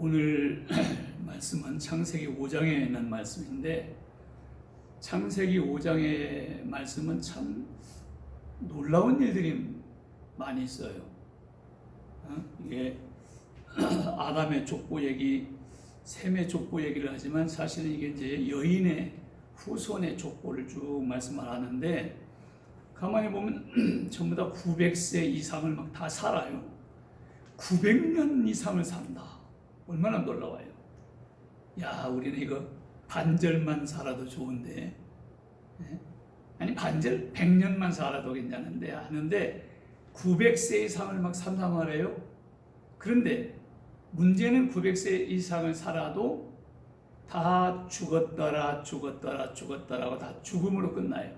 오늘 말씀은 창세기 5장에 있는 말씀인데 창세기 5장의 말씀은 참 놀라운 일들이 많이 있어요. 어? 이게 아담의 족보 얘기, 셈의 족보 얘기를 하지만 사실은 이게 이제 여인의 후손의 족보를 쭉 말씀을 하는데 가만히 보면 전부 다 900세 이상을 막 다 살아요. 900년 이상을 산다. 얼마나 놀라워요. 야, 우리는 이거 반절만 살아도 좋은데, 예? 아니 반절 100년만 살아도 괜찮은데 하는데 900세 이상을 막 말이에요. 그런데 문제는 900세 이상을 살아도 다 죽었더라, 죽었더라, 죽었더라고 다 죽음으로 끝나요.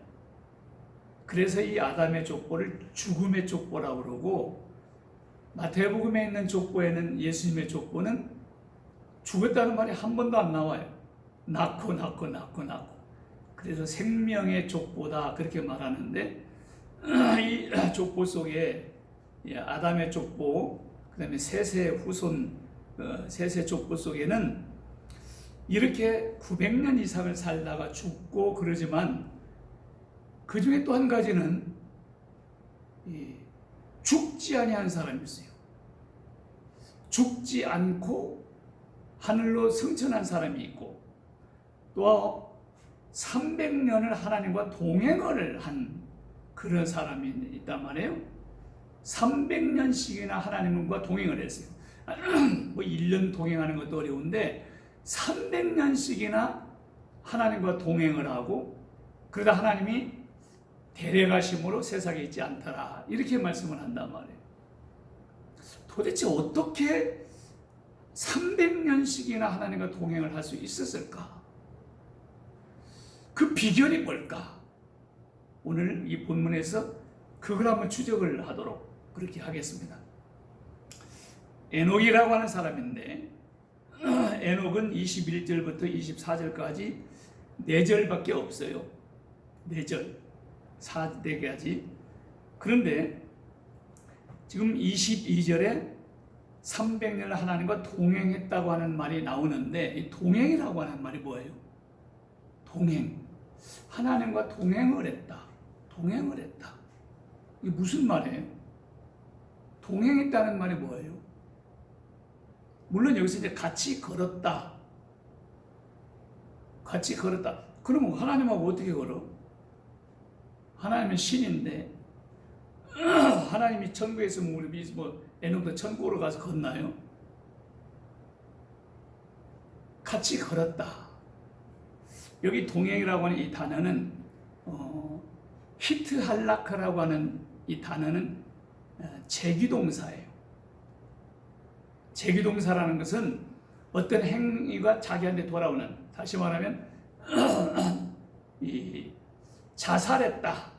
그래서 이 아담의 족보를 죽음의 족보라고 그러고 마태복음에 있는 족보에는 예수님의 족보는 죽었다는 말이 한 번도 안 나와요. 낳고 낳고 낳고 낳고. 그래서 생명의 족보다 그렇게 말하는데 이 족보 속에 이 아담의 족보, 그다음에 셋의 후손 어, 셋의 족보 속에는 이렇게 900년 이상을 살다가 죽고 그러지만 그 중에 또 한 가지는 이 죽지 아니한 사람이 있어요. 죽지 않고 하늘로 승천한 사람이 있고 또 300년을 하나님과 동행을 한 그런 사람이 있단 말이에요. 300년씩이나 하나님과 동행을 했어요. 뭐 1년 동행하는 것도 어려운데 300년씩이나 하나님과 동행을 하고 그러다 하나님이 데려가심으로 세상에 있지 않더라. 이렇게 말씀을 한단 말이에요. 도대체 어떻게 300년씩이나 하나님과 동행을 할 수 있었을까? 그 비결이 뭘까? 오늘 이 본문에서 그걸 한번 추적을 하도록 그렇게 하겠습니다. 에녹이라고 하는 사람인데 에녹은 21절부터 24절까지 4절밖에 없어요. 4절. 4, 4가지. 그런데 지금 22절에 300년을 하나님과 동행했다고 하는 말이 나오는데 이 동행이라고 하는 말이 뭐예요? 동행. 하나님과 동행을 했다. 동행을 했다. 이게 무슨 말이에요? 동행했다는 말이 뭐예요? 물론 여기서 이제 같이 걸었다. 같이 걸었다. 그러면 하나님하고 어떻게 걸어? 하나님은 신인데 하나님이 천국에서 뭐 우리 뭐 에녹도 천국으로 가서 걷나요? 같이 걸었다. 여기 동행이라고 하는 이 단어는 어, 히트 할라카라고 하는 이 단어는 어, 제기동사예요. 제기동사라는 것은 어떤 행위가 자기한테 돌아오는 다시 말하면 이 자살했다.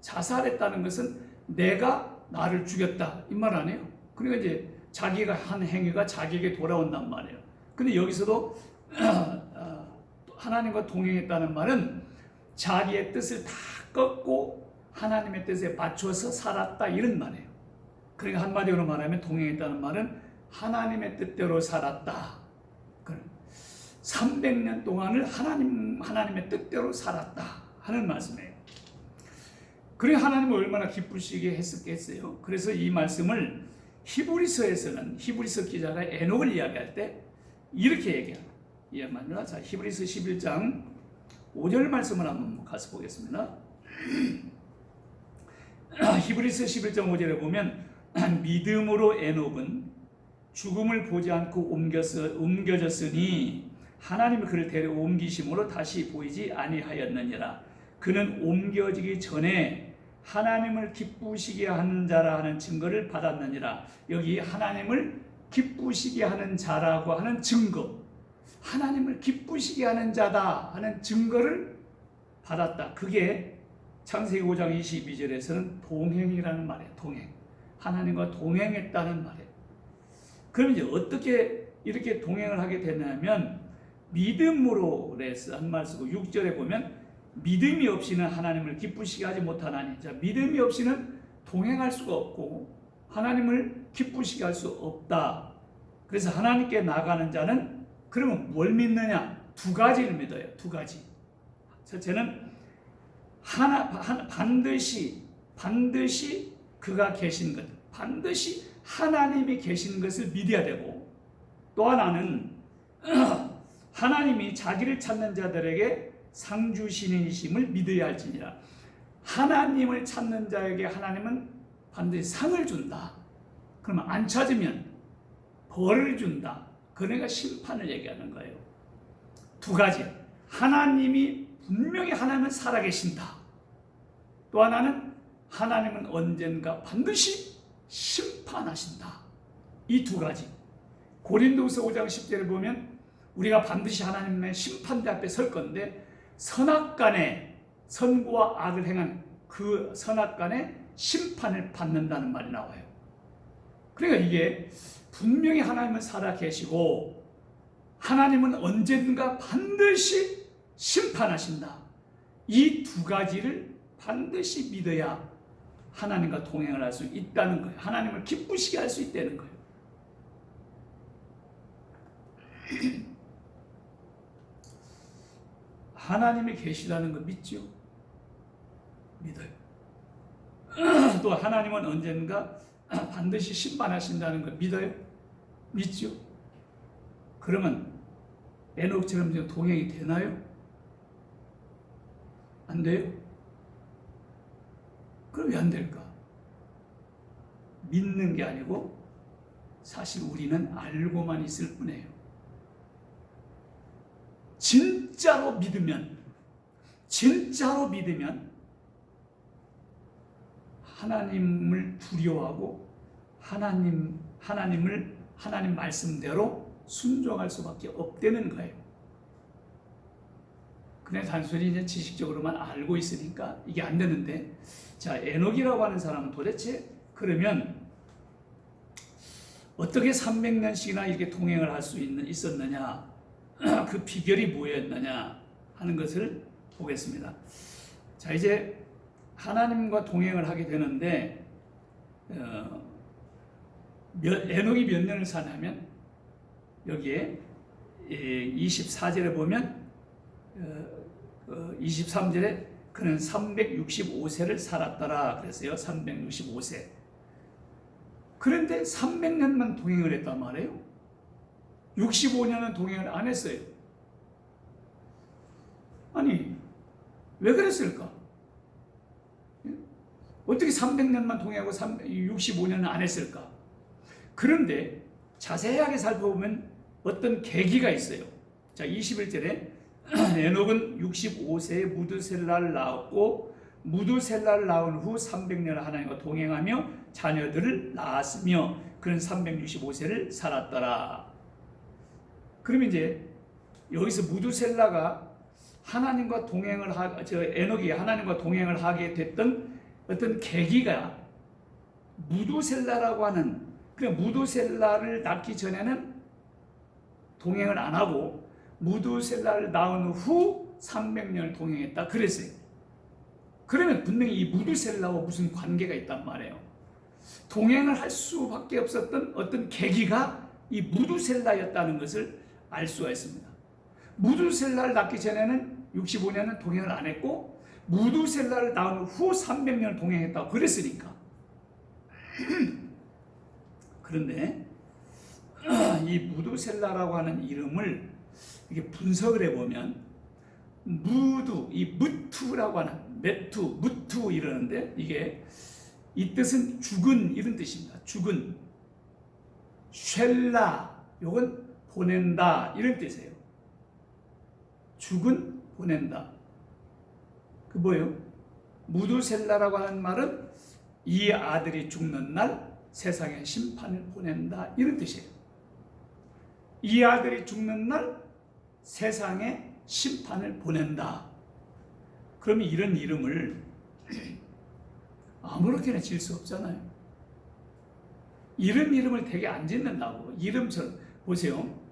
자살했다는 것은 내가 나를 죽였다 이 말 아니에요. 그러니까 이제 자기가 한 행위가 자기에게 돌아온단 말이에요. 근데 여기서도 하나님과 동행했다는 말은 자기의 뜻을 다 꺾고 하나님의 뜻에 맞춰서 살았다 이런 말이에요. 그러니까 한마디로 말하면 동행했다는 말은 하나님의 뜻대로 살았다. 300년 동안을 하나님 하나님의 뜻대로 살았다 하는 말씀이에요. 그래 하나님을 얼마나 기쁘시게 했었겠어요. 그래서 이 말씀을 히브리서에서는 히브리서 기자가 에녹을 이야기할 때 이렇게 얘기합니다. 이해합니다. 자, 히브리서 11장 5절 말씀을 한번 가서 보겠습니다. 히브리서 11장 5절에 보면 믿음으로 에녹은 죽음을 보지 않고 옮겨서, 옮겨졌으니 하나님이 그를 데려 옮기심으로 다시 보이지 아니하였느니라. 그는 옮겨지기 전에 하나님을 기쁘시게 하는 자라 하는 증거를 받았느니라. 여기 하나님을 기쁘시게 하는 자라고 하는 증거. 하나님을 기쁘시게 하는 자다 하는 증거를 받았다. 그게 창세기 5장 22절에서는 동행이라는 말이에요. 동행. 하나님과 동행했다는 말이에요. 그럼 이제 어떻게 이렇게 동행을 하게 되냐면 믿음으로 그래서 한 말 쓰고 6절에 보면 믿음이 없이는 하나님을 기쁘시게 하지 못하나니 자 믿음이 없이는 동행할 수가 없고 하나님을 기쁘시게 할 수 없다. 그래서 하나님께 나가는 자는 그러면 뭘 믿느냐? 두 가지를 믿어요. 두 가지. 첫째는 하나 한- 반드시 반드시 그가 계신 것, 반드시 하나님이 계신 것을 믿어야 되고 또 하나는 하나님이 자기를 찾는 자들에게 상 주시는심을 믿어야 할지니라. 하나님을 찾는 자에게 하나님은 반드시 상을 준다. 그러면 안 찾으면 벌을 준다. 그러니까 심판을 얘기하는 거예요. 두 가지. 하나님이 분명히 하나님은 살아계신다. 또 하나는 하나님은 언젠가 반드시 심판하신다. 이 두 가지. 고린도서 5장 10절에 보면 우리가 반드시 하나님의 심판대 앞에 설 건데 선악간에 선과 악을 행한 그 선악간에 심판을 받는다는 말이 나와요. 그러니까 이게 분명히 하나님은 살아 계시고 하나님은 언젠가 반드시 심판하신다. 이 두 가지를 반드시 믿어야 하나님과 동행을 할 수 있다는 거예요. 하나님을 기쁘시게 할 수 있다는 거예요. 하나님이 계시다는 거 믿죠? 믿어요. 또 하나님은 언젠가 반드시 심판하신다는 걸 믿어요? 믿죠? 그러면 에녹처럼 지금 동행이 되나요? 안 돼요? 그럼 왜 안 될까? 믿는 게 아니고 사실 우리는 알고만 있을 뿐이에요. 진짜로 믿으면, 진짜로 믿으면 하나님을 두려워하고 하나님 하나님을 하나님 말씀대로 순종할 수밖에 없다는 거예요. 그냥 단순히 이제 지식적으로만 알고 있으니까 이게 안 되는데 자 에녹이라고 하는 사람은 도대체 그러면 어떻게 300년씩이나 이렇게 동행을 할 수 있었느냐 그 비결이 뭐였느냐 하는 것을 보겠습니다. 자 이제 하나님과 동행을 하게 되는데 어, 몇, 에녹이 몇 년을 사냐면 여기에 24절에 보면 어, 어, 23절에 그는 365세를 살았더라 그랬어요. 365세. 그런데 300년만 동행을 했단 말이에요. 65년은 동행을 안 했어요. 아니, 왜 그랬을까? 어떻게 300년만 동행하고 65년은 안 했을까? 그런데 자세하게 살펴보면 어떤 계기가 있어요. 자, 21절에 에녹은 65세에 무드셀라를 낳았고 무드셀라를 낳은 후 300년을 하나님과 동행하며 자녀들을 낳았으며 그는 365세를 살았더라. 그러면 이제 여기서 무드셀라가 하나님과 동행을 하, 저 에녹이 하나님과 동행을 하게 됐던 어떤 계기가 무두셀라라고 하는 그 무두셀라를 낳기 전에는 동행을 안 하고 무두셀라를 낳은 후 300년을 동행했다 그랬어요. 그러면 분명히 이 무두셀라와 무슨 관계가 있단 말이에요. 동행을 할 수밖에 없었던 어떤 계기가 이 무두셀라였다는 것을 알 수가 있습니다. 무두셀라를 낳기 전에는 65년은 동행을 안 했고 무두셀라를 낳은 후 300년을 동행했다고 그랬으니까. 그런데 이 무두셀라라고 하는 이름을 이게 분석을 해보면 무두, 이 무투라고 하는 메투, 무투 이러는데 이게 이 뜻은 죽은 이런 뜻입니다. 죽은 쉘라 요건 보낸다 이런 뜻이에요. 죽은 보낸다. 그 뭐예요? 무두셀라라고 하는 말은 이 아들이 죽는 날 세상에 심판을 보낸다 이런 뜻이에요. 이 아들이 죽는 날 세상에 심판을 보낸다. 그러면 이런 이름을 아무렇게나 질수 없잖아요. 이런 이름을 되게 안 짓는다고. 이름처럼 보세요.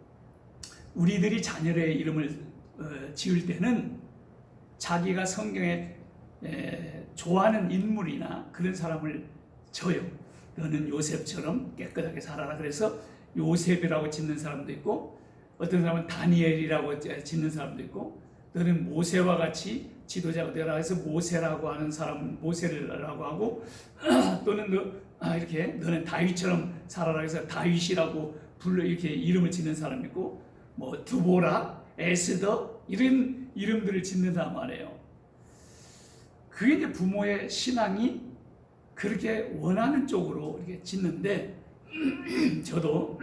우리들이 자녀의 이름을 어, 지을 때는 자기가 성경에 에, 좋아하는 인물이나 그런 사람을 져요. 너는 요셉처럼 깨끗하게 살아라. 그래서 요셉이라고 짓는 사람도 있고 어떤 사람은 다니엘이라고 짓는 사람도 있고 너는 모세와 같이 지도자가 되라 해서 모세라고 하는 사람 모세라고 하고 또는 너 아, 이렇게 너는 다윗처럼 살아라 해서 다윗이라고 불러 이렇게 이름을 짓는 사람 있고 뭐 두보라, 에스더 이런 이름들을 짓는단 말이에요. 그게 이제 부모의 신앙이 그렇게 원하는 쪽으로 이렇게 짓는데 저도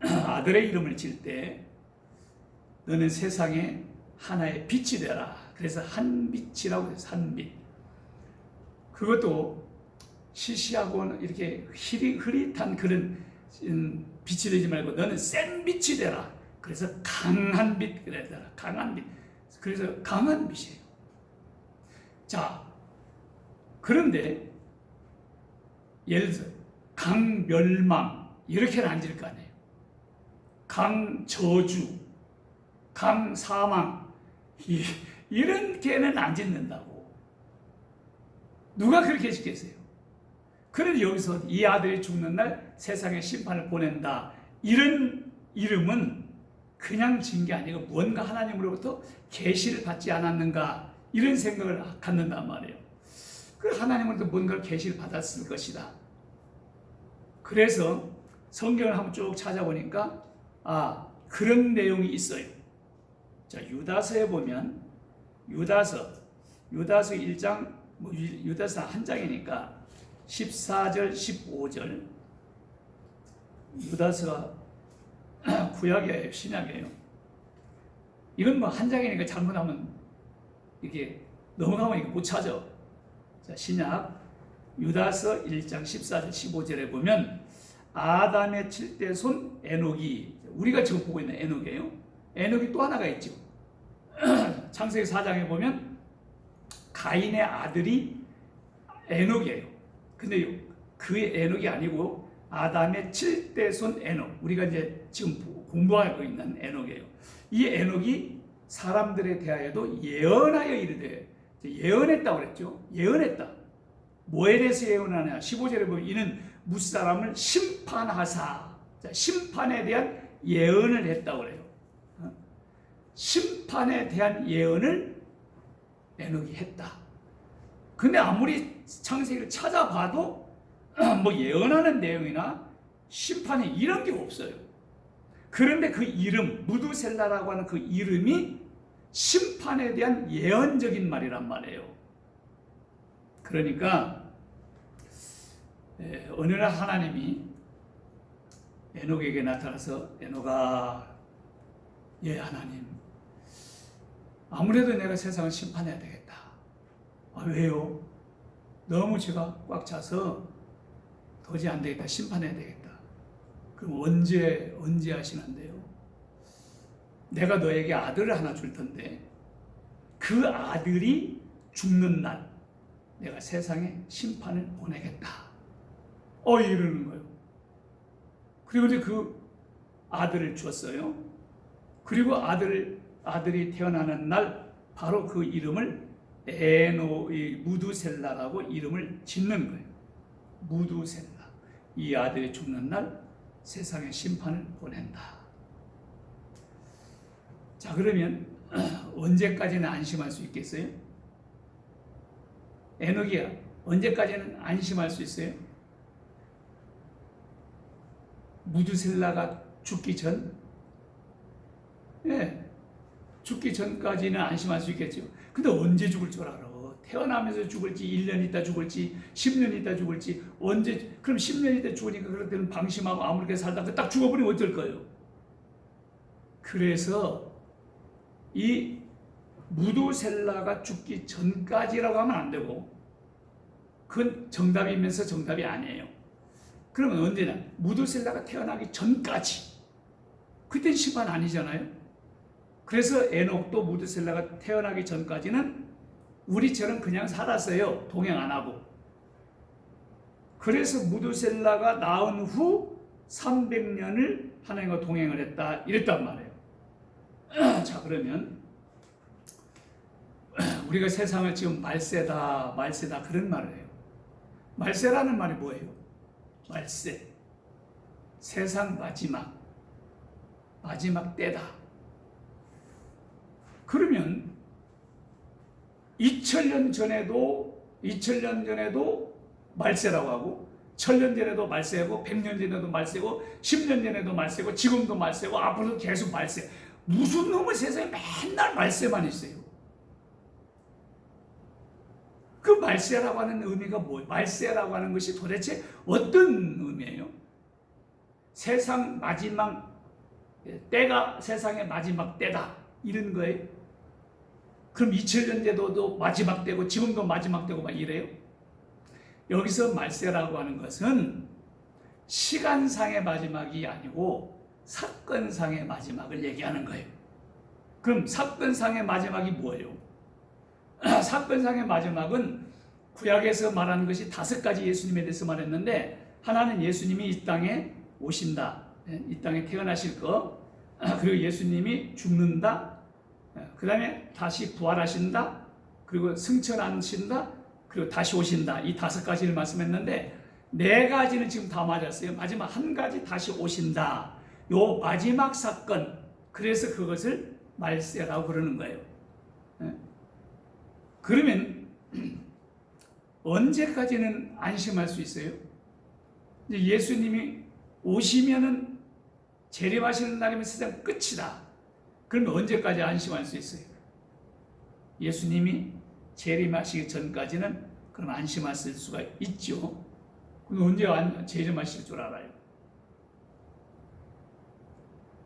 아들의 이름을 질 때 너는 세상에 하나의 빛이 되라. 그래서 한 빛이라고 해서 한 빛. 그것도 시시하고 이렇게 흐릿, 흐릿한 그런 음, 빛이 되지 말고 너는 센 빛이 되라. 그래서 강한 빛 그래야 되라. 강한 빛. 그래서 강한 빛이에요. 자, 그런데 예를 들어 강멸망 이렇게는 안 질 거 아니에요. 강저주, 강사망 이, 이런 개는 안 짓는다고. 누가 그렇게 짓겠어요? 그런데 여기서 이 아들이 죽는 날 세상에 심판을 보낸다. 이런 이름은 그냥 진 게 아니고 무언가 하나님으로부터 계시를 받지 않았는가 이런 생각을 갖는단 말이에요. 그 하나님으로부터 뭔가 계시를 받았을 것이다. 그래서 성경을 한번 쭉 찾아보니까 아 그런 내용이 있어요. 자 유다서에 보면 유다서 유다서 1장 뭐 유- 유다서 한 장이니까 14절 15절 유다서가 구약이에요 신약이에요. 이건 뭐 한 장이니까 잘못하면 이게 넘어가면 이게 못 찾아. 자 신약 유다서 1장 14절 15절에 보면 아담의 칠대 손 에녹이 우리가 지금 보고 있는 에녹이에요. 에녹이 또 하나가 있죠. 창세기 4장에 보면 가인의 아들이 에녹이에요. 근데 그 에녹이 아니고 아담의 칠대 손 에녹. 우리가 이제 지금 공부하고 있는 에녹이에요. 이 에녹이 사람들에 대하여도 예언하여 이르되 예언했다고 그랬죠. 예언했다. 뭐에 대해서 예언하냐? 15절에 보면 이는 무사람을 심판하사 자, 심판에 대한 예언을 했다고 그래요. 어? 심판에 대한 예언을 에녹이 했다. 근데 아무리 창세기를 찾아봐도 뭐 예언하는 내용이나 심판이 이런 게 없어요. 그런데 그 이름 무두셀라라고 하는 그 이름이 심판에 대한 예언적인 말이란 말이에요. 그러니까 에, 어느 날 하나님이 에녹에게 나타나서 에녹아 예 하나님 아무래도 내가 세상을 심판해야 되겠다. 아, 왜요? 너무 제가 꽉 차서 도저히 안 되겠다. 심판해야 되겠다. 그럼 언제 언제 하시는데요? 내가 너에게 아들을 하나 줄 텐데 그 아들이 죽는 날 내가 세상에 심판을 보내겠다. 어 이러는 거예요. 그리고 이제 그 아들을 줬어요. 그리고 아들 아들이 태어나는 날 바로 그 이름을 에노 이 무두셀라라고 이름을 짓는 거예요. 무두셀라. 이 아들이 죽는 날 세상에 심판을 보낸다. 자 그러면 언제까지는 안심할 수 있겠어요? 에녹이야 언제까지는 안심할 수 있어요? 무두셀라가 죽기 전, 예, 죽기 전까지는 안심할 수 있겠죠. 근데 언제 죽을 줄 알아? 태어나면서 죽을지, 1년 있다 죽을지, 10년 있다 죽을지, 언제, 그럼 10년 있다 죽으니까 그럴 때는 방심하고 아무렇게 살다가 딱 죽어버리면 어쩔 거예요? 그래서 이 무두셀라가 죽기 전까지라고 하면 안 되고, 그건 정답이면서 정답이 아니에요. 그러면 언제냐? 무두셀라가 태어나기 전까지. 그땐 심판 아니잖아요. 그래서 에녹도 무두셀라가 태어나기 전까지는 우리처럼 그냥 살았어요. 동행 안 하고. 그래서 무두셀라가 낳은 후 300년을 하나님과 동행을 했다. 이랬단 말이에요. 자, 그러면 우리가 세상을 지금 말세다, 말세다 그런 말을 해요. 말세라는 말이 뭐예요? 말세. 세상 마지막 마지막 때다. 그러면 2000년 전에도 2000년 전에도 말세라고 하고 1000년 전에도 말세고 100년 전에도 말세고 10년 전에도 말세고 지금도 말세고 앞으로도 계속 말세. 무슨 놈의 세상에 맨날 말세만 있어요. 그 말세라고 하는 의미가 뭐예요? 말세라고 하는 것이 도대체 어떤 의미예요? 세상 마지막 때가 세상의 마지막 때다 이런 거예요. 그럼 2000년 제도도 마지막 때고 지금도 마지막 때고 막 이래요? 여기서 말세라고 하는 것은 시간상의 마지막이 아니고 사건상의 마지막을 얘기하는 거예요. 그럼 사건상의 마지막이 뭐예요? 사건상의 마지막은 구약에서 말하는 것이 다섯 가지 예수님에 대해서 말했는데 하나는 예수님이 이 땅에 오신다. 예, 이 땅에 태어나실 거. 그리고 예수님이 죽는다. 그 다음에 다시 부활하신다. 그리고 승천하신다. 그리고 다시 오신다. 이 다섯 가지를 말씀했는데 네 가지는 지금 다 맞았어요. 마지막 한 가지 다시 오신다. 요 마지막 사건. 그래서 그것을 말세라고 그러는 거예요. 예. 그러면 언제까지는 안심할 수 있어요? 예수님이 오시면은 재림하시는 날이면 세상 끝이다. 그러면 언제까지 안심할 수 있어요? 예수님이 재림하시기 전까지는 그럼 안심할 수가 있죠. 근데 언제 안, 재림하실 줄 알아요?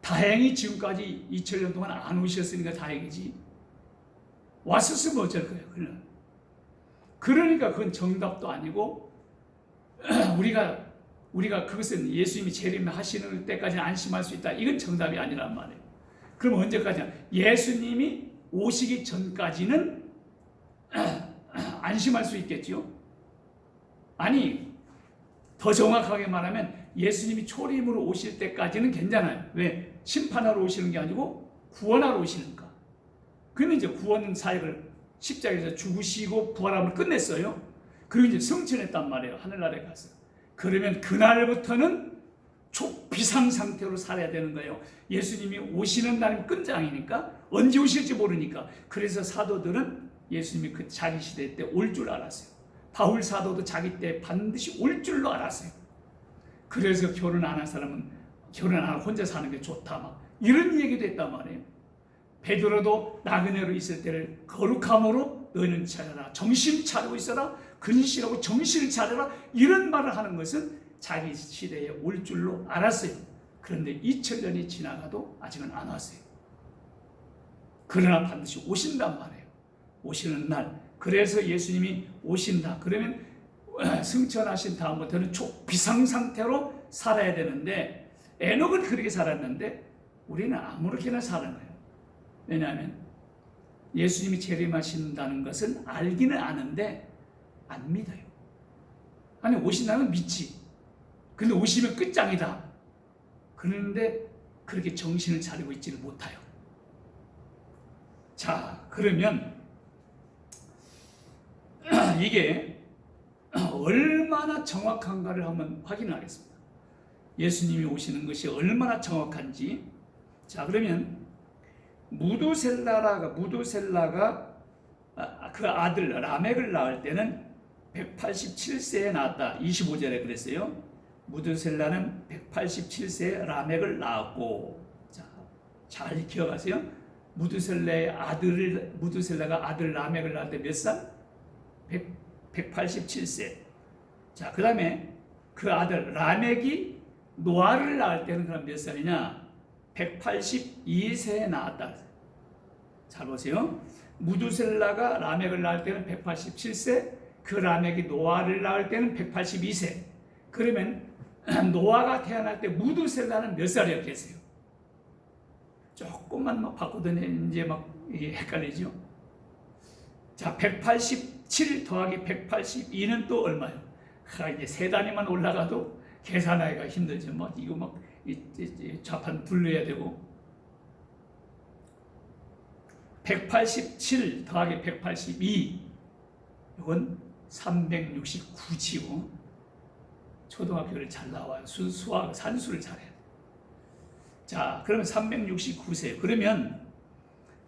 다행히 지금까지 2000년 동안 안 오셨으니까 다행이지. 왔었으면 어쩔 거예요, 그냥. 그러니까 그건 정답도 아니고, 우리가, 우리가 그것은 예수님이 재림하시는 때까지 안심할 수 있다. 이건 정답이 아니란 말이에요. 그럼 언제까지나? 예수님이 오시기 전까지는 안심할 수 있겠지요? 아니, 더 정확하게 말하면 예수님이 초림으로 오실 때까지는 괜찮아요. 왜? 심판하러 오시는 게 아니고 구원하러 오시니까. 그러면 이제 구원 사역을 십자가에서 죽으시고 부활함을 끝냈어요. 그리고 이제 성천했단 말이에요. 하늘나라에 가서. 그러면 그날부터는 초 비상 상태로 살아야 되는 거예요. 예수님이 오시는 날은 끝장이니까 언제 오실지 모르니까. 그래서 사도들은 예수님이 그 자기 시대 때 올 줄 알았어요. 바울 사도도 자기 때 반드시 올 줄로 알았어요. 그래서 결혼 안 한 사람은 결혼 안 하고 혼자 사는 게 좋다 막 이런 얘기도 했단 말이에요. 베드로도 나그네로 있을 때를 거룩함으로 너희는 차려라 정신 차리고 있어라 근실하고 정신을 차려라 이런 말을 하는 것은 자기 시대에 올 줄로 알았어요. 그런데 2000년이 지나가도 아직은 안 왔어요. 그러나 반드시 오신단 말이에요. 오시는 날. 그래서 예수님이 오신다. 그러면 승천하신 다음부터는 초비상 상태로 살아야 되는데 에녹은 그렇게 살았는데 우리는 아무렇게나 사는 거예요. 왜냐하면 예수님이 재림하신다는 것은 알기는 아는데 안 믿어요. 아니 오신다는 믿지. 근데 오시면 끝장이다. 그런데 그렇게 정신을 차리고 있지를 못해요. 자, 그러면 이게 얼마나 정확한가를 한번 확인하겠습니다. 예수님이 오시는 것이 얼마나 정확한지. 자, 그러면 무두셀라가 무두셀라가 아, 그 아들 라멕을 낳을 때는 187세에 낳았다. 25절에 그랬어요. 무두셀라는 187세에 라멕을 낳았고 자, 잘 기억하세요. 무두셀라의 아들을 무두셀라가 아들 라멕을 때몇 살? 100, 187세. 자, 그 다음에 그 아들 라멕이 노아를 낳을 때는 그럼 몇 살이냐? 182세에 낳았다. 잘 보세요. 무두셀라가 라멕을 낳을 때는 187세, 그 라멕이 노아를 낳을 때는 182세. 그러면 노아가 태어날 때 무두셀라는 몇 살이었겠어요? 조금만 막 바꾸더니 이제 막 헷갈리죠. 자, 187 더하기 182는 또 얼마요? 아, 이제 세 단위만 올라가도 계산하기가 힘들죠. 뭐 이거 막 좌판 분류해야 되고 187 더하기 182 이건 369지요. 초등학교를 잘 나와요. 수, 수학, 산수를 잘해요. 자, 그러면 369세. 그러면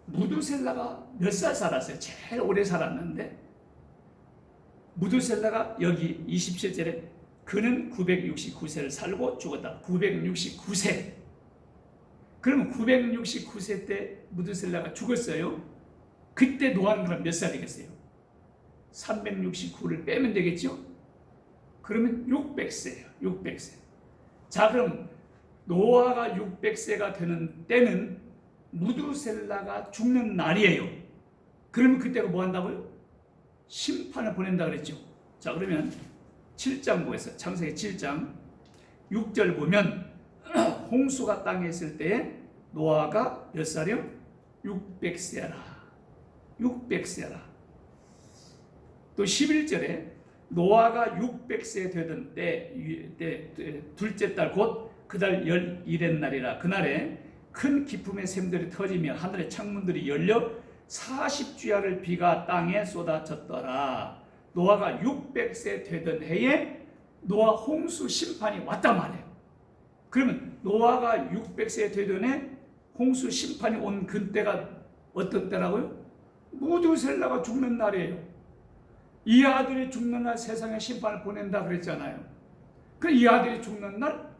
무두셀라가 몇 살 살았어요? 제일 오래 살았는데 무두셀라가 여기 27절에 그는 969세를 살고 죽었다. 969세. 그러면 969세 때 무두셀라가 죽었어요. 그때 노아는 그럼 몇 살이겠어요? 369를 빼면 되겠죠? 그러면 600세예요. 600세. 자, 그럼 노아가 600세가 되는 때는 무두셀라가 죽는 날이에요. 그러면 그때가 뭐 한다고요? 심판을 보낸다 그랬죠. 자, 그러면 7장 보겠어요. 창세기 7장 6절 보면 홍수가 땅에 있을 때 노아가 몇 살이요? 600세라. 600세라. 또 11절에 노아가 600세 되던 때, 때, 때 둘째 달 곧 그달 열 일의 날이라 그날에 큰 기품의 샘들이 터지며 하늘의 창문들이 열려 40주야를 비가 땅에 쏟아졌더라. 노아가 600세 되던 해에 노아 홍수 심판이 왔단 말이에요. 그러면 노아가 600세 되던 해 홍수 심판이 온 그때가 어떤 때라고요? 무두셀라가 죽는 날이에요. 이 아들이 죽는 날 세상에 심판을 보낸다 그랬잖아요. 그이 아들이 죽는 날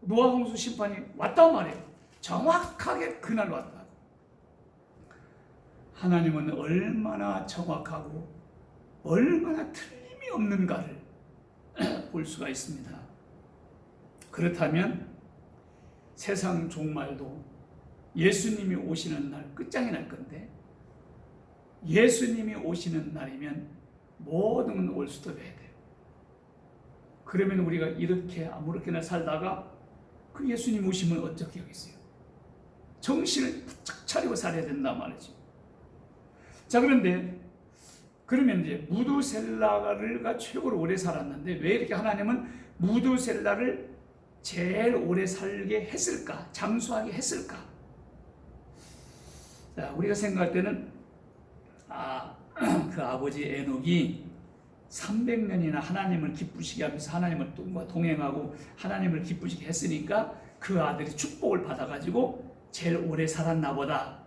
노아 홍수 심판이 왔단 말이에요. 정확하게 그날 왔다. 하나님은 얼마나 정확하고 얼마나 틀림이 없는가를 볼 수가 있습니다. 그렇다면 세상 종말도 예수님이 오시는 날 끝장이 날 건데 예수님이 오시는 날이면 모든 건 올스톱 해야 돼요. 그러면 우리가 이렇게 아무렇게나 살다가 그 예수님 오시면 어떻게 하겠어요? 정신을 바짝 차리고 살아야 된단 말이죠. 자 그런데 그러면 이제 무두셀라가 최고로 오래 살았는데 왜 이렇게 하나님은 무두셀라를 제일 오래 살게 했을까? 장수하게 했을까? 자, 우리가 생각할 때는 아, 그 아버지 에녹이 300년이나 하나님을 기쁘시게 하면서 하나님을 동행하고 하나님을 기쁘시게 했으니까 그 아들이 축복을 받아가지고 제일 오래 살았나 보다.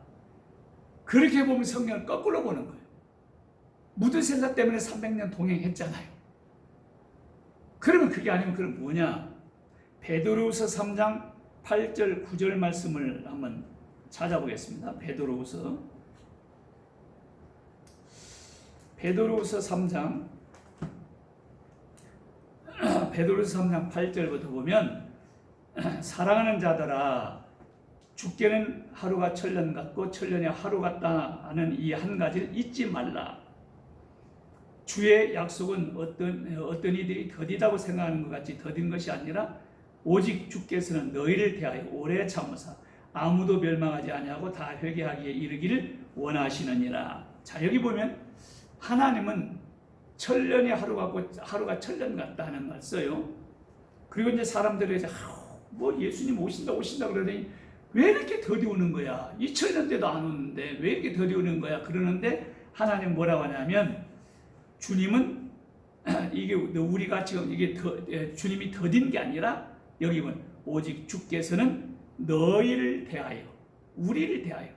그렇게 보면 성경을 거꾸로 보는 거예요. 무드셀라 때문에 300년 동행했잖아요. 그러면 그게 아니면 그럼 뭐냐? 베드로후서 3장 8절 9절 말씀을 한번 찾아보겠습니다. 베드로후서 베드로후서 3장 베드로후서 3장 8절부터 보면 사랑하는 자들아 죽게는 하루가 천년 같고 천년이 하루 같다 하는 이 한 가지를 잊지 말라. 주의 약속은 어떤 어떤 이들이 더디다고 생각하는 것 같이 더딘 것이 아니라 오직 주께서는 너희를 대하여 오래 참으사 아무도 멸망하지 아니하고 다 회개하기에 이르기를 원하시느니라. 자 여기 보면 하나님은 천년이 하루 같고 하루가 천년 같다 하는 말 써요. 그리고 이제 사람들이 이제 뭐 예수님 오신다 오신다 그러더니 왜 이렇게 더디 오는 거야? 2000년 때도 안 오는데 왜 이렇게 더디 오는 거야? 그러는데 하나님 뭐라고 하냐면 주님은 이게 우리가 지금 이게 더, 주님이 더딘 게 아니라 여기 보면 오직 주께서는 너희를 대하여 우리를 대하여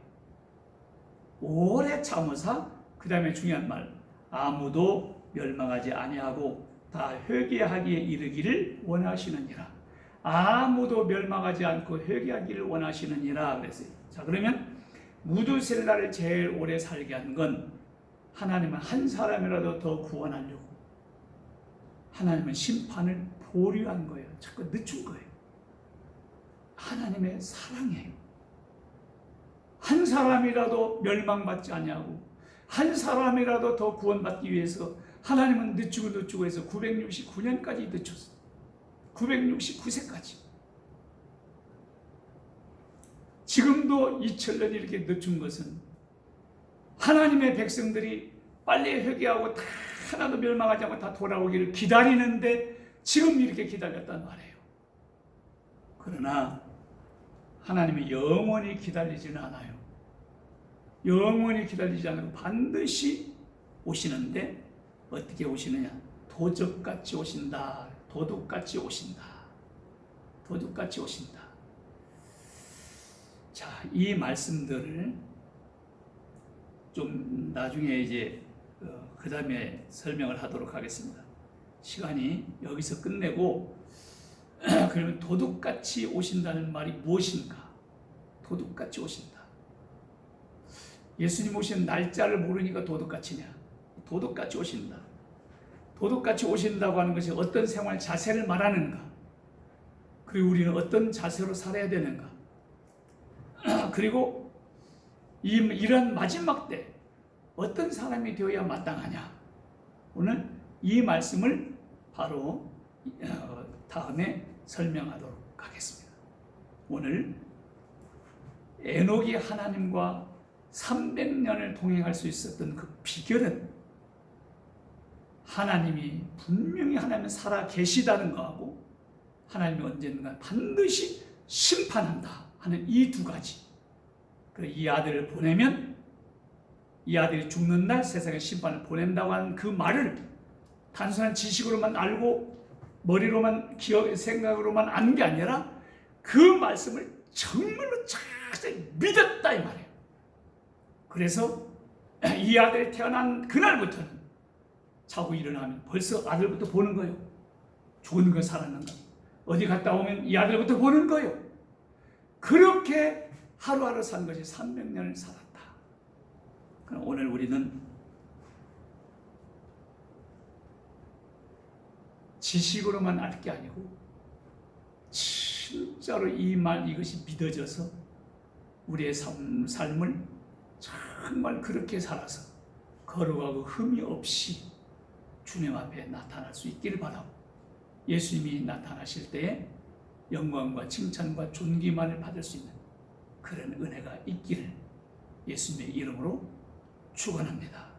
오래 참으사 그 다음에 중요한 말 아무도 멸망하지 아니하고 다 회개하기에 이르기를 원하시느니라. 아무도 멸망하지 않고 회개하기를 원하시느니라 그랬어요. 자 그러면 무두셀라를 제일 오래 살게 한 건 하나님은 한 사람이라도 더 구원하려고 하나님은 심판을 보류한 거예요. 자꾸 늦춘 거예요. 하나님의 사랑이에요. 한 사람이라도 멸망받지 아니하고 한 사람이라도 더 구원받기 위해서 하나님은 늦추고 늦추고 해서 969년까지 늦췄어요. 969세까지. 지금도 2000년이 이렇게 늦춘 것은 하나님의 백성들이 빨리 회개하고 다 하나도 멸망하지 않고 다 돌아오기를 기다리는데 지금 이렇게 기다렸단 말이에요. 그러나 하나님이 영원히 기다리지는 않아요. 영원히 기다리지 않고 반드시 오시는데 어떻게 오시느냐? 도적같이 오신다. 도둑같이 오신다. 도둑같이 오신다. 자, 이 말씀들을 좀 나중에 이제 그 다음에 설명을 하도록 하겠습니다. 시간이 여기서 끝내고 그러면 도둑같이 오신다는 말이 무엇인가? 도둑같이 오신다. 예수님 오신 날짜를 모르니까 도둑같이냐? 도둑같이 오신다. 도둑같이 오신다고 하는 것이 어떤 생활 자세를 말하는가? 그리고 우리는 어떤 자세로 살아야 되는가? 그리고 이, 이런 마지막 때 어떤 사람이 되어야 마땅하냐? 오늘 이 말씀을 바로 어, 다음에 설명하도록 하겠습니다. 오늘 에녹이 하나님과 300년을 동행할 수 있었던 그 비결은 하나님이 분명히 하나님 살아 계시다는 거하고 하나님이 언젠가 반드시 심판한다 하는 이 두 가지. 그이 아들을 보내면 이 아들이 죽는 날 세상에 심판을 보낸다고 하는 그 말을 단순한 지식으로만 알고 머리로만 기억 생각으로만 아는 게 아니라 그 말씀을 정말로 자세히 믿었다 이 말이에요. 그래서 이 아들이 태어난 그날부터는 자고 일어나면 벌써 아들부터 보는 거예요. 좋은 거 살았는가? 어디 갔다 오면 이 아들부터 보는 거예요. 그렇게 하루하루 산 것이 300년을 살았다. 그럼 오늘 우리는 지식으로만 알 게 아니고 진짜로 이 말 이것이 믿어져서 우리의 삶, 삶을 정말 그렇게 살아서 거룩하고 흠이 없이 주님 앞에 나타날 수 있기를 바라고 예수님이 나타나실 때에 영광과 칭찬과 존귀만을 받을 수 있는 그런 은혜가 있기를 예수님의 이름으로 축원합니다.